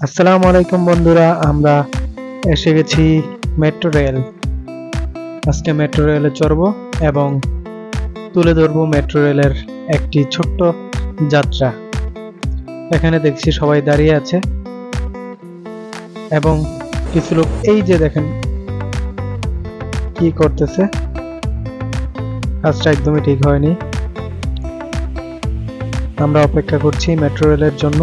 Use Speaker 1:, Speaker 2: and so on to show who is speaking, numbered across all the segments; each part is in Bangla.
Speaker 1: আসসালামু আলাইকুম বন্ধুরা, আমরা এসে গেছি মেট্রো রেল। আজকে মেট্রো রেলে চড়ব এবং তুলে ধরবো মেট্রো রেলের একটি ছোট্ট যাত্রা। এখানে দেখছি সবাই দাঁড়িয়ে আছে এবং কিছু লোক, এই যে দেখেন কি করতেছে। কাজটা একদমই ঠিক হয়নি। আমরা অপেক্ষা করছি মেট্রো রেলের জন্য।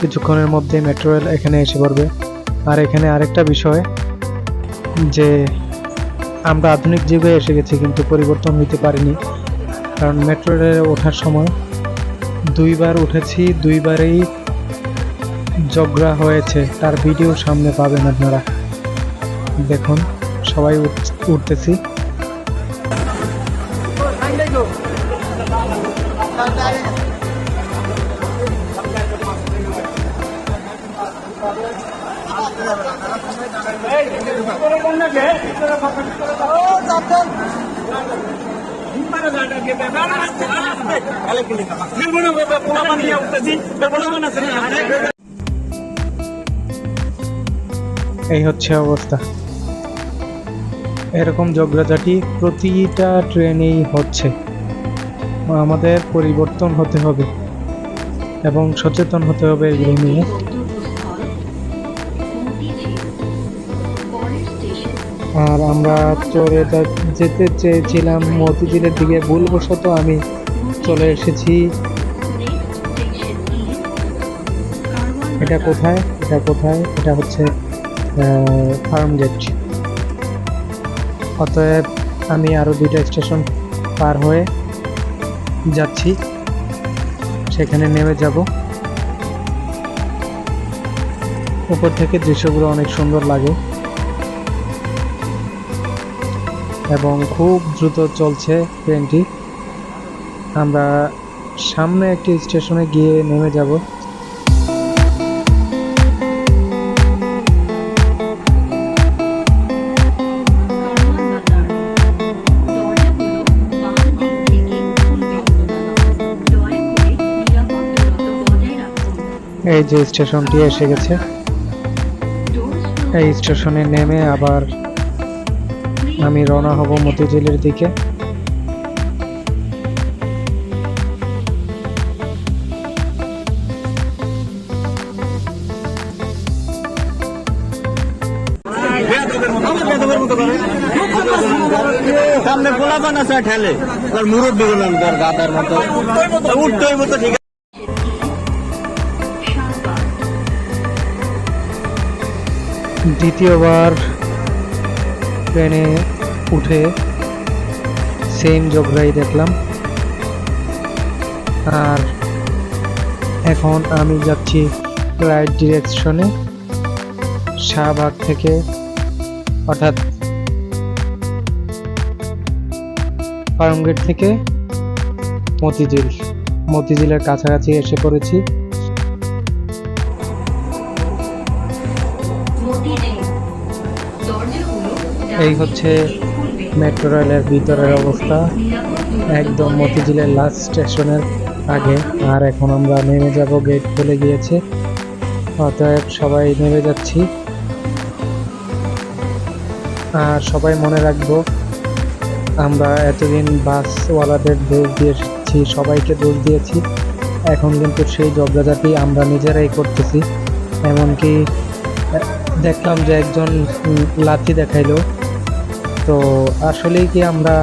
Speaker 1: কিছুক্ষণের মধ্যে মেট্রো রেল এখানে এসে পড়বে। আর এখানে আরেকটা বিষয় যে, আমরা আধুনিক যুগে এসে গেছি কিন্তু পরিবর্তন হইতে পারিনি। কারণ মেট্রো রেলে ওঠার সময় দুইবার উঠেছি, দুইবারেই ঝগড়া হয়েছে। তার ভিডিও সামনে পাবেন আপনারা। দেখুন, সবাই উঠ- উঠতেছি। এই হচ্ছে অবস্থা। এরকম ঝগড়াঝাটি প্রতিটা ট্রেনেই হচ্ছে। আমাদের পরিবর্তন হতে হবে এবং সচেতন হতে হবে এগুলো নিয়ে। আর আমরা চলে যেতে চেয়েছিলাম মতিঝিলের দিকে। ভুলবশত আমি চলে এসেছি। এটা কোথায়? এটা কোথায়? এটা হচ্ছে ফার্ম গেট। অতএব আমি আরও দুইটা স্টেশন পার হয়ে যাচ্ছি। সেখানে নেমে যাব। উপর থেকে দৃশ্যগুলো অনেক সুন্দর লাগে। এবং খুব দ্রুত চলছে ট্রেনটি। আমরা সামনে একটি স্টেশনে গিয়ে নেমে যাব। এই যে স্টেশনটি এসে গেছে। এই স্টেশনে নেমে আবার আমি রওনা হব মতিঝিলের দিকে।
Speaker 2: সামনে গোলাপান আছে ঠেলে। তার মুরব্বী বললাম তার গাদার মতো। উঠতোই মতো ঠিক
Speaker 1: দ্বিতীয়বার ট্রেনে উঠে সেম জগরাই দেখলাম। আর এখন আমি যাচ্ছি রাইট ডিরেকশনে শাহবাগ থেকে অর্থাৎ ফার্মগেট থেকে মতিঝিল। মতিঝিলের কাছাকাছি এসে পড়েছি। এই হচ্ছে মেট্রো রেলের ভিতরের অবস্থা। একদম মতিঝিলের লাস্ট স্টেশনের আগে। আর এখন আমরা নেমে যাব গেট খুলে গিয়েছে। অতএব সবাই নেমে যাচ্ছি। আর সবাই মনে রাখব, আমরা এতদিন বাসওয়ালাদের দোষ দিয়েছি, সবাইকে দোষ দিয়েছি। এখন কিন্তু সেই ঝগড়াঝাটি আমরা নিজেরাই করতেছি। এমনকি দেখলাম যে একজন লাথি দেখাইলো। তো আসলেই কি আমরা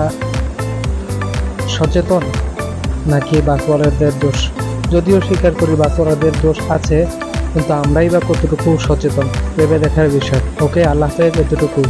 Speaker 1: সচেতন নাকি বাসওয়ালাদের দোষ? যদিও স্বীকার করি বাসওয়ালাদের দোষ আছে, কিন্তু আমরাই বা কতটুকু সচেতন, ভেবে দেখার বিষয়। ওকে, আল্লাহ হাফেজ, এতটুকুই।